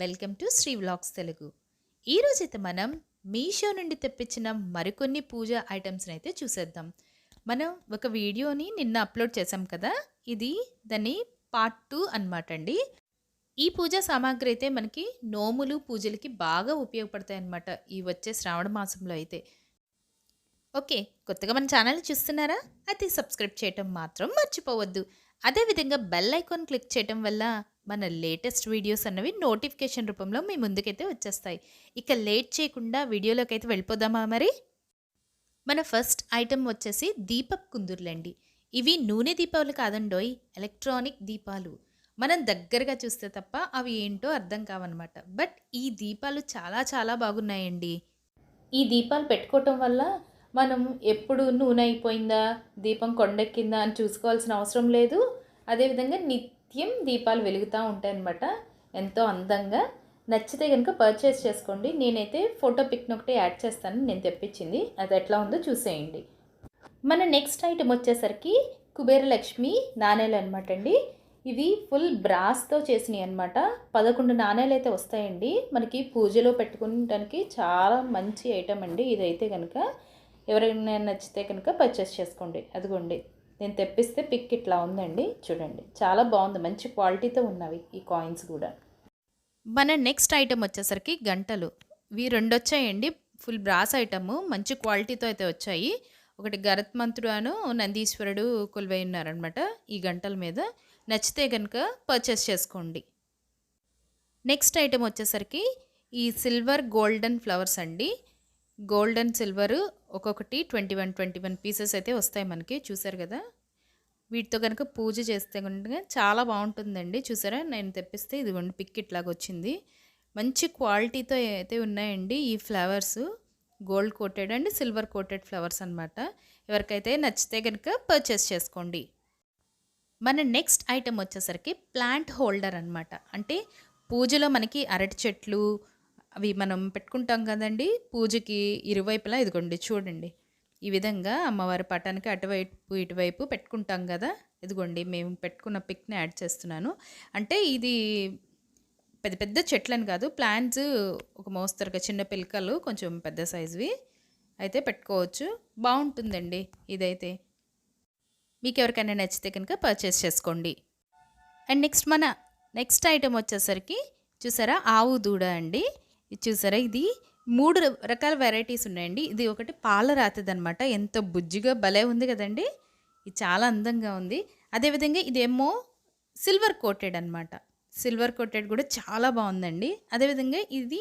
Welcome to Sri vlogs Telugu. ఈరోజైతే మనం మీషో నుండి తెప్పించిన మరికొన్ని పూజ ఐటమ్స్ని అయితే చూసేద్దాం. మనం ఒక వీడియోని నిన్న అప్లోడ్ చేసాం కదా? ఇది దాన్ని పార్ట్ టూ అనమాట అండి. ఈ పూజా సామాగ్రి అయితే మనకి నోములు పూజలకి బాగా ఉపయోగపడతాయి అన్నమాట ఈ వచ్చే శ్రావణ మాసంలో అయితే. ఓకే కొత్తగా మన ఛానల్ చూస్తున్నారా? అయితే సబ్స్క్రైబ్ చేయటం మాత్రం మర్చిపోవద్దు. అదేవిధంగా బెల్ ఐకాన్ క్లిక్ చేయటం వల్ల మన లేటెస్ట్ వీడియోస్ అన్నవి నోటిఫికేషన్ రూపంలో మీ ముందుకైతే వచ్చేస్తాయి. ఇక లేట్ చేయకుండా వీడియోలోకి అయితే వెళ్ళిపోదామా మరి? మన ఫస్ట్ ఐటెం వచ్చేసి దీపక్ కుందుర్లండి. ఇవి నూనె దీపాలు కాదండోయ్ ఎలక్ట్రానిక్ దీపాలు. మనం దగ్గరగా చూస్తే తప్ప అవి ఏంటో అర్థం కావన్నమాట బట్ ఈ దీపాలు చాలా చాలా బాగున్నాయండి. ఈ దీపాలు పెట్టుకోవటం వల్ల మనం ఎప్పుడు నూనె అయిపోయిందా దీపం కొండెక్కిందా అని చూసుకోవాల్సిన అవసరం లేదు. అదేవిధంగా నిత్యం దీపాలు వెలుగుతూ ఉంటాయన్నమాట. ఎంతో అందంగా. నచ్చితే కనుక పర్చేస్ చేసుకోండి. నేనైతే ఫోటో పిక్ని ఒకటి యాడ్ చేస్తాను నేను తెప్పించింది. అది ఎట్లా ఉందో చూసేయండి. మన నెక్స్ట్ ఐటెం వచ్చేసరికి కుబేరలక్ష్మి నాణేలు అనమాట అండి. ఇవి ఫుల్ బ్రాస్తో చేసినాయి అనమాట పదకొండు నాణేలు అయితే వస్తాయండి. మనకి పూజలో పెట్టుకోవడానికి చాలా మంచి ఐటెం అండి. ఇదైతే కనుక ఎవరైనా నచ్చితే కనుక పర్చేస్ చేసుకోండి. అదిగోండి. నేను తెప్పిస్తే పిక్ ఇట్లా ఉందండి. చూడండి. చాలా బాగుంది. మంచి క్వాలిటీతో ఉన్నవి ఈ కాయిన్స్ కూడా. మన నెక్స్ట్ ఐటెం వచ్చేసరికి గంటలు. ఇవి రెండు వచ్చాయండి. Full brass item. మంచి క్వాలిటీతో అయితే వచ్చాయి. ఒకటి గరత్మంతుడు అను నందీశ్వరుడు కొలువై ఉన్నారనమాట ఈ గంటల మీద. నచ్చితే కనుక పర్చేస్ చేసుకోండి. నెక్స్ట్ ఐటెం వచ్చేసరికి ఈ సిల్వర్ గోల్డెన్ ఫ్లవర్స్ అండి. గోల్డెన్ సిల్వర్ ఒక్కొక్కటి twenty one twenty one pieces అయితే వస్తాయి మనకి చూసారు కదా? వీటితో కనుక పూజ చేస్తే కనుక చాలా బాగుంటుందండి. చూసారా? నేను తెప్పిస్తే ఇదిగోండి పిక్ ఇట్లాగా వచ్చింది. మంచి క్వాలిటీతో అయితే ఉన్నాయండి ఈ flowers. Gold coated and silver coated flowers అనమాట ఎవరికైతే నచ్చితే కనుక పర్చేస్ చేసుకోండి. మన నెక్స్ట్ ఐటెం వచ్చేసరికి ప్లాంట్ హోల్డర్ అనమాట అంటే పూజలో మనకి అరటి చెట్లు అవి మనం పెట్టుకుంటాం కదండి. పూజకి ఇరువైపులా ఇదిగోండి చూడండి. ఈ విధంగా అమ్మవారి పటానికి అటువైపు ఇటువైపు పెట్టుకుంటాం కదా. ఇదిగోండి మేము పెట్టుకున్న పిక్ని యాడ్ చేస్తున్నాను. అంటే ఇది పెద్ద పెద్ద చెట్లని కాదు ప్లాంట్స్ ఒక మోస్తరుగా చిన్న పిలకలు కొంచెం పెద్ద సైజువి అయితే పెట్టుకోవచ్చు. బాగుంటుందండి ఇదైతే. మీకు ఎవరికైనా నచ్చితే కనుక పర్చేస్ చేసుకోండి. అండ్ నెక్స్ట్ మన నెక్స్ట్ ఐటెం వచ్చేసరికి చూసారా ఆవు దూడ అండి. ఇది చూసారా? ఇది మూడు రకాల వెరైటీస్ ఉన్నాయండి. ఇది ఒకటి పాల రాతిది అనమాట ఎంత బుజ్జిగా భలే ఉంది కదండి. ఇది చాలా అందంగా ఉంది. అదేవిధంగా ఇదేమో సిల్వర్ కోటెడ్ అనమాట సిల్వర్ కోటెడ్ కూడా చాలా బాగుందండి. అదేవిధంగా ఇది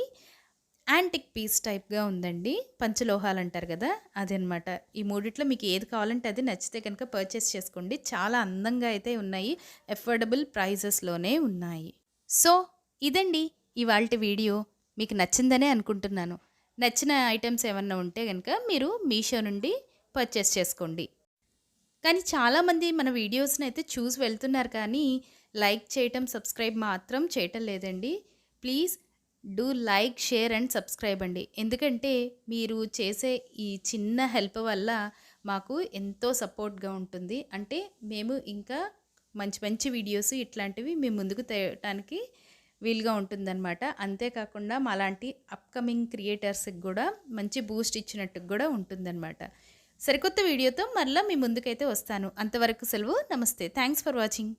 యాంటిక్ పీస్ టైప్గా ఉందండి. పంచలోహాలు అంటారు కదా అదనమాట ఈ మూడిట్లో మీకు ఏది కావాలంటే అది నచ్చితే కనుక పర్చేస్ చేసుకోండి. చాలా అందంగా అయితే ఉన్నాయి. అఫోర్డబుల్ ప్రైజెస్లోనే ఉన్నాయి. సో ఇదండి ఇవాళ వీడియో. మీకు నచ్చిందనే అనుకుంటున్నాను. నచ్చిన ఐటమ్స్ ఏమన్నా ఉంటే కనుక మీరు మీషో నుండి పర్చేస్ చేసుకోండి. కానీ చాలామంది మన వీడియోస్ని అయితే చూసి వెళ్తున్నారు కానీ లైక్ చేయటం సబ్స్క్రైబ్ మాత్రం చేయటం లేదండి. Please do like share and subscribe అండి. ఎందుకంటే మీరు చేసే ఈ చిన్న హెల్ప్ వల్ల మాకు ఎంతో సపోర్ట్గా ఉంటుంది. అంటే మేము ఇంకా మంచి మంచి వీడియోస్ ఇట్లాంటివి మేము ముందుకు తేయటానికి వీలుగా ఉంటుందన్నమాట. అంతేకాకుండా మాలాంటి అప్కమింగ్ క్రియేటర్స్కి కూడా మంచి బూస్ట్ ఇచ్చినట్టు కూడా ఉంటుందన్నమాట. సరికొత్త వీడియోతో మరలా మీ ముందుకైతే వస్తాను. అంతవరకు సెలవు. నమస్తే. Thanks for watching